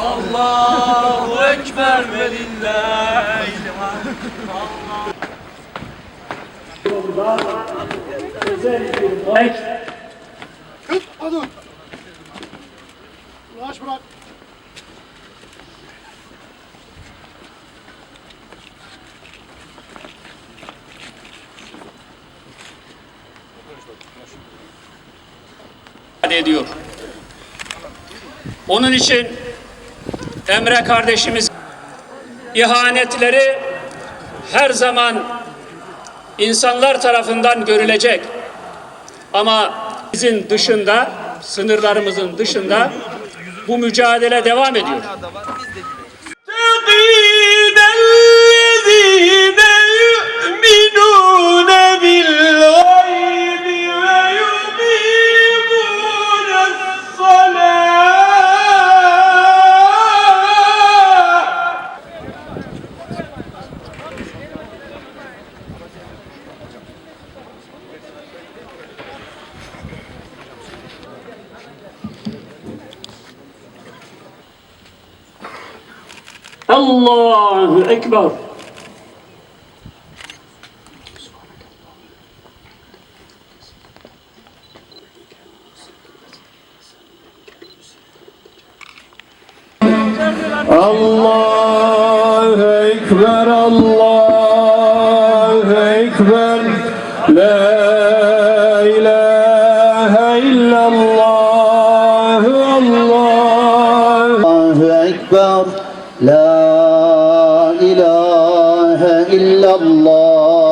Allahu Ekber ve lillahi Hadi. Yavaş bırak. ifade ediyor. Onun için Emre kardeşimiz ihanetleri her zaman insanlar tarafından görülecek. Ama bizim dışında, sınırlarımızın dışında bu mücadele devam ediyor. Allahu Ekber. Allahu Ekber, Allahu Ekber, La ilahe illallah, Allahu Ekber. لا إله إلا الله.